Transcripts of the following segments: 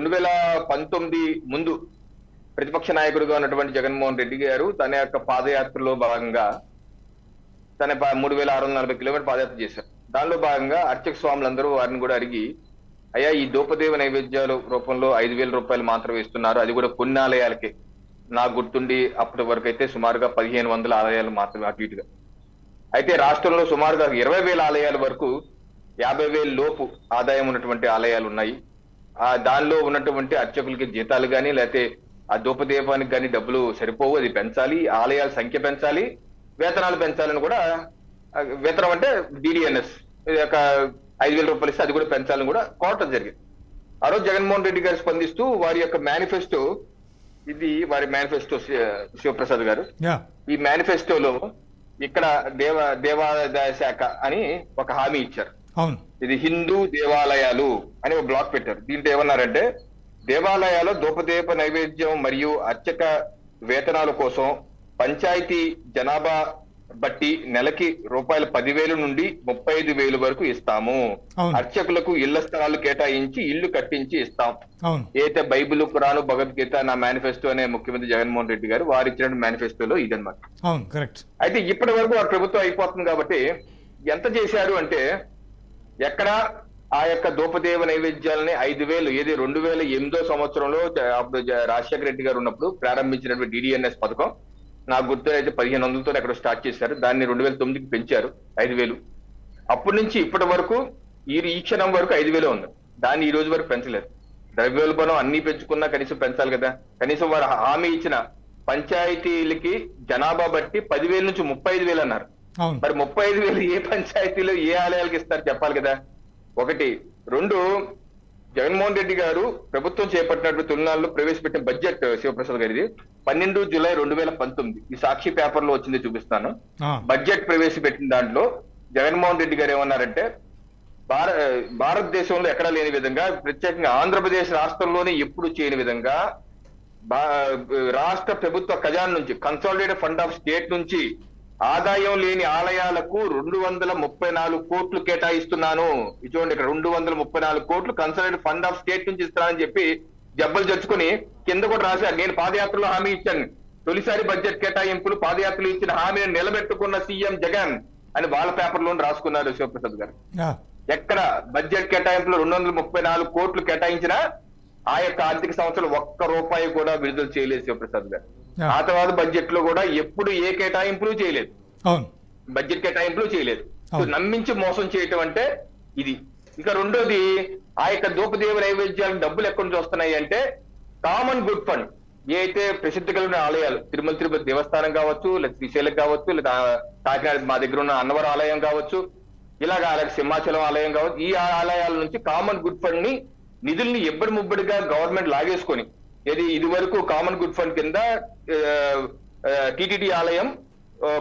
రెండు వేల పంతొమ్మిది ముందు ప్రతిపక్ష నాయకుడిగా ఉన్నటువంటి జగన్మోహన్ రెడ్డి గారు తన యొక్క పాదయాత్రలో భాగంగా తన మూడు వేల ఆరు వందల నలభై కిలోమీటర్ పాదయాత్ర చేశారు. దానిలో భాగంగా అర్చక స్వాములందరూ వారిని కూడా అడిగి అయ్యా ఈ దూపదేవ నైవేద్యాల రూపంలో ఐదు వేల రూపాయలు మాత్రమే ఇస్తున్నారు. అది కూడా కొన్ని ఆలయాలకే. నాకు గుర్తుండి అప్పటి వరకు అయితే సుమారుగా పదిహేను వందల ఆలయాలు మాత్రమే అటు ఇటుగా. అయితే రాష్ట్రంలో సుమారుగా ఇరవై వేల ఆలయాల వరకు యాభై వేల లోపు ఆదాయం ఉన్నటువంటి ఆలయాలు ఉన్నాయి. ఆ దానిలో ఉన్నటువంటి అర్చకులకి జీతాలు కానీ లేకపోతే ఆ ధూపదీపానికి కానీ డబ్బులు సరిపోవు. అది పెంచాలి. ఆలయాల సంఖ్య పెంచాలి. వేతనాలు పెంచాలని కూడా వేతనం అంటే డిడిఎన్ఎస్. ఒక ఐదు వేల రూపాయలు ఇస్తే అది కూడా పెంచాలని కూడా కోరటం జరిగింది. ఆ రోజు జగన్మోహన్ రెడ్డి గారు స్పందిస్తూ వారి యొక్క మేనిఫెస్టో ఇది వారి మేనిఫెస్టో శివప్రసాద్ గారు. ఈ మేనిఫెస్టోలో ఇక్కడ దేవ దేవాదాయ శాఖ అని ఒక హామీ ఇచ్చారు. అవును. ఇది హిందూ దేవాలయాలు అని ఒక బ్లాక్ పెట్టారు. దీంట్లో ఏమన్నారంటే దేవాలయాల్లో ధూపదీప నైవేద్యం మరియు అర్చక వేతనాల కోసం పంచాయతీ జనాభా బట్టి నెలకి రూపాయలు పదివేలు నుండి ముప్పై ఐదు వేలు వరకు ఇస్తాము. అర్చకులకు ఇళ్ళ స్థలాలు కేటాయించి ఇల్లు కట్టించి ఇస్తాం. ఏదైతే బైబిల్ ఖురాను భగవద్గీత నా మేనిఫెస్టో అనే ముఖ్యమంత్రి జగన్మోహన్ రెడ్డి గారు వారు ఇచ్చిన మేనిఫెస్టోలో ఇదన్నమాట. అయితే ఇప్పటి వరకు వారి ప్రభుత్వం అయిపోతుంది కాబట్టి ఎంత చేశారు అంటే ఎక్కడ? ఆ యొక్క దూపదేవ నైవేద్యాలని ఐదు వేలు ఏది రెండు వేల ఎనిమిదో సంవత్సరంలో జ- అప్పుడు రాజశేఖర రెడ్డి గారు ఉన్నప్పుడు ప్రారంభించినటువంటి డిడిఎన్ఎస్ పథకం. నాకు గుర్తు అయితే పదిహేను వందలతో ఎక్కడ స్టార్ట్ చేశారు. దాన్ని రెండు వేల తొమ్మిదికి పెంచారు ఐదు వేలు. అప్పటి నుంచి ఇప్పటి వరకు ఈ ఈ క్షణం వరకు ఐదు వేలు ఉంది. దాన్ని ఈ రోజు వరకు పెంచలేదు. ద్రవ్యోల్బణం అన్ని పెంచుకున్నా కనీసం పెంచాలి కదా. కనీసం వారు హామీ ఇచ్చిన పంచాయతీలకి జనాభా బట్టి పదివేల నుంచి ముప్పై ఐదు వేలు అన్నారు. మరి ముప్పై ఐదు వేలు ఏ పంచాయతీలో ఏ ఆలయాలకు ఇస్తారు చెప్పాలి కదా? ఒకటి. రెండు జగన్మోహన్ రెడ్డి గారు ప్రభుత్వం చేపట్టినటువంటి తొలినాళ్ళు ప్రవేశపెట్టిన బడ్జెట్ శివప్రసాద్ గారిది. పన్నెండు జూలై రెండు వేల పంతొమ్మిది. ఈ సాక్షి పేపర్లో వచ్చింది చూపిస్తాను. బడ్జెట్ ప్రవేశపెట్టిన దాంట్లో జగన్మోహన్ రెడ్డి గారు ఏమన్నారంటే భార భారతదేశంలో ఎక్కడా లేని విధంగా ప్రత్యేకంగా ఆంధ్రప్రదేశ్ రాష్ట్రంలోనే ఎప్పుడు చేయని విధంగా బా- రాష్ట్ర ప్రభుత్వ ఖజానా నుంచి కన్సాలిడేటెడ్ ఫండ్ ఆఫ్ స్టేట్ నుంచి ఆదాయం లేని ఆలయాలకు రెండు వందల ముప్పై నాలుగు కోట్లు కేటాయిస్తున్నాను. చూడండి ఇక్కడ రెండు వందల ముప్పై నాలుగు కోట్లు కన్సాలిడేటెడ్ ఫండ్ ఆఫ్ స్టేట్ నుంచి ఇస్తానని చెప్పి జబ్బలు జరుచుకుని కింద కూడా రాశారు. నేను పాదయాత్రలో హామీ ఇచ్చాను. తొలిసారి బడ్జెట్ కేటాయింపులు పాదయాత్రలు ఇచ్చిన హామీని నిలబెట్టుకున్న సీఎం జగన్ అని వాళ్ళ పేపర్లో రాసుకున్నారు శివప్రసాద్ గారు. ఎక్కడ బడ్జెట్ కేటాయింపులు రెండు వందల ముప్పై నాలుగు కోట్లు కేటాయించినా ఆ యొక్క ఆర్థిక సంవత్సరం ఒక్క రూపాయి కూడా విడుదల చేయలేదు శివప్రసాద్ గారు. ఆ. తర్వాత బడ్జెట్లో కూడా ఎప్పుడు ఏ కేటాయింపులు చేయలేదు. బడ్జెట్ కేటాయింపులు చేయలేదు. నమ్మించి మోసం చేయటం అంటే ఇది. ఇంకా రెండోది ఆ యొక్క దూపదేవ నైవేద్యాలకు డబ్బులు ఎక్కడి నుంచి వస్తున్నాయి అంటే కామన్ గుడ్ ఫండ్ ఏ అయితే ప్రసిద్ధి కలిగిన ఆలయాలు తిరుమల తిరుపతి దేవస్థానం కావచ్చు లేదా శ్రీశైలం కావచ్చు లేదా కాకినాడ మా దగ్గర ఉన్న అన్నవరం ఆలయం కావచ్చు ఇలాగ అలాగే సింహాచలం ఆలయం కావచ్చు ఈ ఆలయాల నుంచి కామన్ గుడ్ ఫండ్ని నిధుల్ని ఎబ్బడి ముబ్బడిగా గవర్నమెంట్ లాగేసుకొని ఇది ఇది వరకు కామన్ గుడ్ ఫండ్ కింద టిటిడి ఆలయం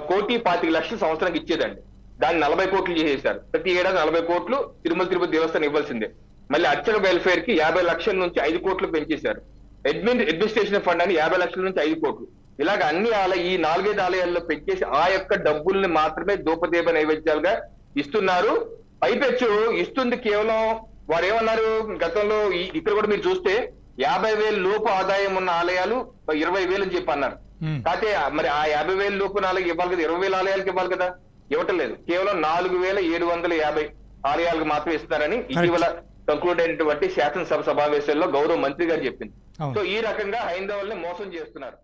కోటి పాతిక లక్షల సంవత్సరానికి ఇచ్చేదండి. దాన్ని నలభై కోట్లు చేసేశారు. ప్రతి ఏడాది నలభై కోట్లు తిరుమల తిరుపతి దేవస్థానం ఇవ్వాల్సిందే. మళ్ళీ అర్చన వెల్ఫేర్కి యాభై లక్షల నుంచి ఐదు కోట్లు పెంచేశారు. అడ్మిన్ అడ్మినిస్ట్రేషన్ ఫండ్ అని యాభై లక్షల నుంచి ఐదు కోట్లు. ఇలాగ అన్ని ఆలయ ఈ నాలుగైదు ఆలయాల్లో పెంచేసి ఆ యొక్క డబ్బుల్ని మాత్రమే దూపదీప నైవేద్యాలుగా ఇస్తున్నారు. పైపెచ్చు ఇస్తుంది కేవలం వారు ఏమన్నారు గతంలో ఇక్కడ కూడా మీరు చూస్తే యాభై వేలు లోపు ఆదాయం ఉన్న ఆలయాలు ఇరవై వేలు అని చెప్పి అన్నారు. కాకపోతే మరి ఆ యాభై వేల లోపు నాలుగు ఇవ్వాలి కదా? ఇరవై వేల ఆలయాలకు ఇవ్వాలి కదా? ఇవ్వటం లేదు. కేవలం నాలుగు వేల ఏడు వందల యాభై ఆలయాలకు మాత్రమే ఇస్తున్నారని ఇటీవల కంక్లూడ్ అయినటువంటి శాసనసభ సమావేశాల్లో గౌరవ మంత్రి గారు చెప్పింది. సో ఈ రకంగా హైందవుల్ని మోసం చేస్తున్నారు.